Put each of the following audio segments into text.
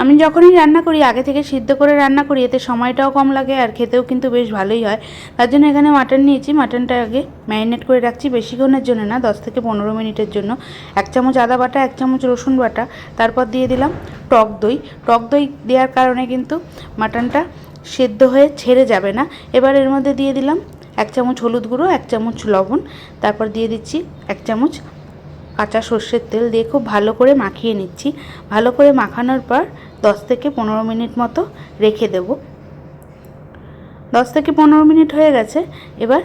আমি যখনই রান্না করি, আগে থেকে সিদ্ধ করে রান্না করি, এতে সময়টাও কম লাগে আর খেতেও কিন্তু বেশ ভালোই হয়। তার জন্য এখানে মাটন নিয়েছি। মাটনটা আগে ম্যারিনেট করে রাখছি বেশিক্ষণের জন্য না, দশ থেকে পনেরো মিনিটের জন্য। এক চামচ আদা বাটা, এক চামচ রসুন বাটা, তারপর দিয়ে দিলাম টক দই। টক দই দেওয়ার কারণে কিন্তু মাটনটা সেদ্ধ হয়ে ছেড়ে যাবে না। এবার এর মধ্যে দিয়ে দিলাম এক চামচ হলুদ গুঁড়ো, এক চামচ লবণ, তারপর দিয়ে দিচ্ছি এক চামচ কাঁচা সর্ষের তেল দিয়ে খুব ভালো করে মাখিয়ে নিচ্ছি। ভালো করে মাখানোর পর দশ থেকে পনেরো মিনিট মতো রেখে দেব। দশ থেকে পনেরো মিনিট হয়ে গেছে। এবার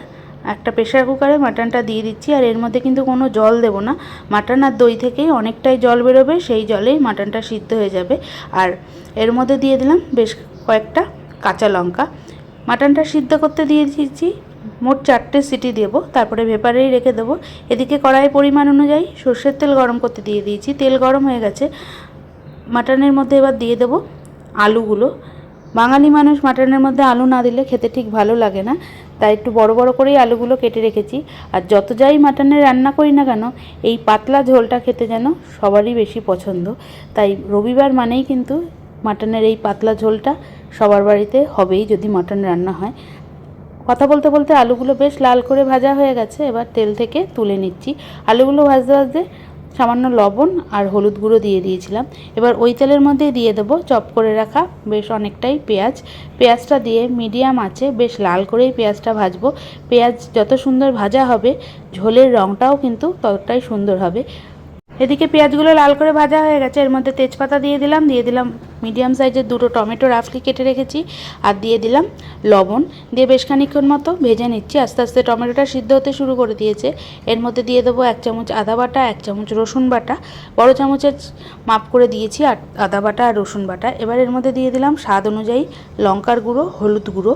একটা প্রেশার কুকারে মাটনটা দিয়ে দিচ্ছি। আর এর মধ্যে কিন্তু কোনো জল দেব না। মাটন আর দই থেকেই অনেকটাই জল বেরোবে, সেই জলেই মাটনটা সিদ্ধ হয়ে যাবে। আর এর মধ্যে দিয়ে দিলাম বেশ কয়েকটা কাঁচা লঙ্কা। মাটনটা সিদ্ধ করতে দিয়ে দিয়েছি মোট চারটে সিটি দেবো, তারপরে ভেপারেই রেখে দেবো। এদিকে কড়াই পরিমাণ অনুযায়ী সর্ষের তেল গরম করতে দিয়ে দিয়েছি। তেল গরম হয়ে গেছে। মাটনের মধ্যে এবার দিয়ে দেবো আলুগুলো। বাঙালি মানুষ মাটনের মধ্যে আলু না দিলে খেতে ঠিক ভালো লাগে না। তাই একটু বড় বড় করেই আলুগুলো কেটে রেখেছি। আর যত যাই মাটনের রান্না করি না কেন, এই পাতলা ঝোলটা খেতে যেন সবারই বেশি পছন্দ। তাই রবিবার মানেই কিন্তু মাটনের এই পাতলা ঝোলটা সবার বাড়িতে হবেই যদি মাটন রান্না হয়। কথা বলতে বলতে আলুগুলো বেশ লাল করে ভাজা হয়ে গেছে, এবার তেল থেকে তুলে নিচ্ছি। আলুগুলো ভাজতে ভাজতে সামান্য লবণ আর হলুদ গুঁড়ো দিয়ে দিয়েছিলাম। এবার ওই তেলের মধ্যেই দিয়ে দেবো চপ করে রাখা বেশ অনেকটাই পেঁয়াজ। পেঁয়াজটা দিয়ে মিডিয়াম আছে বেশ লাল করেই পেঁয়াজটা ভাজবো। পেঁয়াজ যত সুন্দর ভাজা হবে, ঝোলের রঙটাও কিন্তু ততটাই সুন্দর হবে। এদিকে পেঁয়াজগুলো লাল করে ভাজা হয়ে গেছে। এর মধ্যে তেজপাতা দিয়ে দিলাম দিয়ে দিলাম মিডিয়াম সাইজের দুটো টমেটো রাফলি কেটে রেখেছি। আর দিয়ে দিলাম লবণ। দিয়ে বেশ খানিক্ষণ মতো ভেজে নিচ্ছি। আস্তে আস্তে টমেটোটা সিদ্ধ হতে শুরু করে দিয়েছে। এর মধ্যে দিয়ে দেবো এক চামচ আদা বাটা, এক চামচ রসুন বাটা। বড় চামচের মাপ করে দিয়েছি আর আদা বাটা আর রসুন বাটা। এবার এর মধ্যে দিয়ে দিলাম স্বাদ অনুযায়ী লঙ্কার গুঁড়ো, হলুদ গুঁড়ো।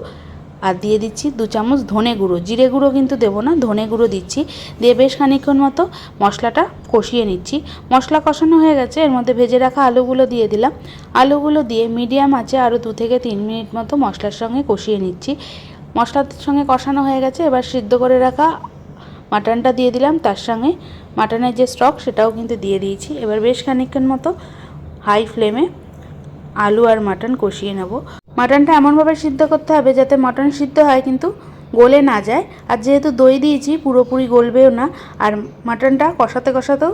আর দিয়ে দিচ্ছি দু চামচ ধনে গুঁড়ো। জিরে গুঁড়ো কিন্তু দেবো না, ধনে গুঁড়ো দিচ্ছি। দিয়ে বেশ খানিক্ষণ মতো মশলাটা কষিয়ে নিচ্ছি। মশলা কষানো হয়ে গেছে, এর মধ্যে ভেজে রাখা আলুগুলো দিয়ে দিলাম। আলুগুলো দিয়ে মিডিয়াম আছে আরও দু থেকে তিন মিনিট মতো মশলার সঙ্গে কষিয়ে নিচ্ছি। মশলার সঙ্গে কষানো হয়ে গেছে, এবার সিদ্ধ করে রাখা মাটনটা দিয়ে দিলাম। তার সঙ্গে মাটনের যে স্টক, সেটাও কিন্তু দিয়ে দিয়েছি। এবার বেশ খানিক্ষণ মতো হাই ফ্লেমে আলু আর মাটন কষিয়ে নেব। মাটনটা এমনভাবে সিদ্ধ করতে হবে যাতে মাটন সিদ্ধ হয় কিন্তু গলে না যায়। আর যেহেতু দই দিয়েছি, পুরোপুরি গলবেও না। আর মাটনটা কষাতে কষাতেও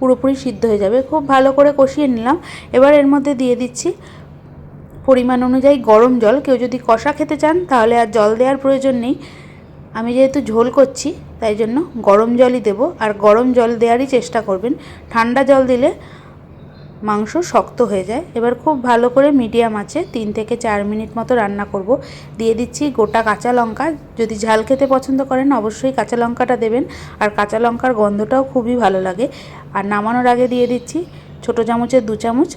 পুরোপুরি সিদ্ধ হয়ে যাবে। খুব ভালো করে কষিয়ে নিলাম। এবার এর মধ্যে দিয়ে দিচ্ছি পরিমাণ অনুযায়ী গরম জল। কেউ যদি কষা খেতে চান তাহলে আর জল দেওয়ার প্রয়োজন নেই। আমি যেহেতু ঝোল করছি, তাই জন্য গরম জলই দেবো। আর গরম জল দেওয়ারই চেষ্টা করবেন। ঠান্ডা জল দিলে মাংস শক্ত হয়ে যায়। এবার খুব ভালো করে মিডিয়াম আছে, তিন থেকে চার মিনিট মতো রান্না করব। দিয়ে দিচ্ছি গোটা কাঁচা লঙ্কা। যদি ঝাল খেতে পছন্দ করেন, অবশ্যই কাঁচা লঙ্কাটা দেবেন। আর কাঁচা লঙ্কার গন্ধটাও খুবই ভালো লাগে। আর নামানোর আগে দিয়ে দিচ্ছি ছোটো চামচের দু চামচ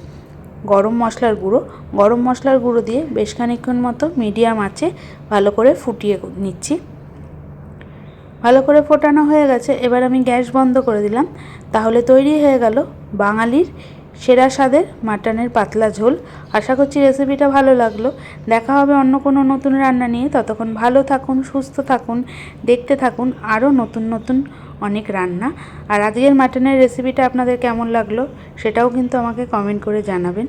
গরম মশলার গুঁড়ো। গরম মশলার গুঁড়ো দিয়ে বেশ খানিক্ষণ মতো মিডিয়াম আছে, ভালো করে ফুটিয়ে নিচ্ছি। ভালো করে ফোটানো হয়ে গেছে, এবার আমি গ্যাস বন্ধ করে দিলাম। তাহলে তৈরি হয়ে গেল বাঙালির সেরা স্বাদের মাটনের পাতলা ঝোল। আশা করছি রেসিপিটা ভালো লাগল। দেখা হবে অন্য কোনো নতুন রান্না নিয়ে। ততক্ষণ ভালো থাকুন, সুস্থ থাকুন, দেখতে থাকুন আরও নতুন নতুন অনেক রান্না। আর আজকের মাটনের রেসিপিটা আপনাদের কেমন লাগল সেটাও কিন্তু আমাকে কমেন্ট করে জানাবেন।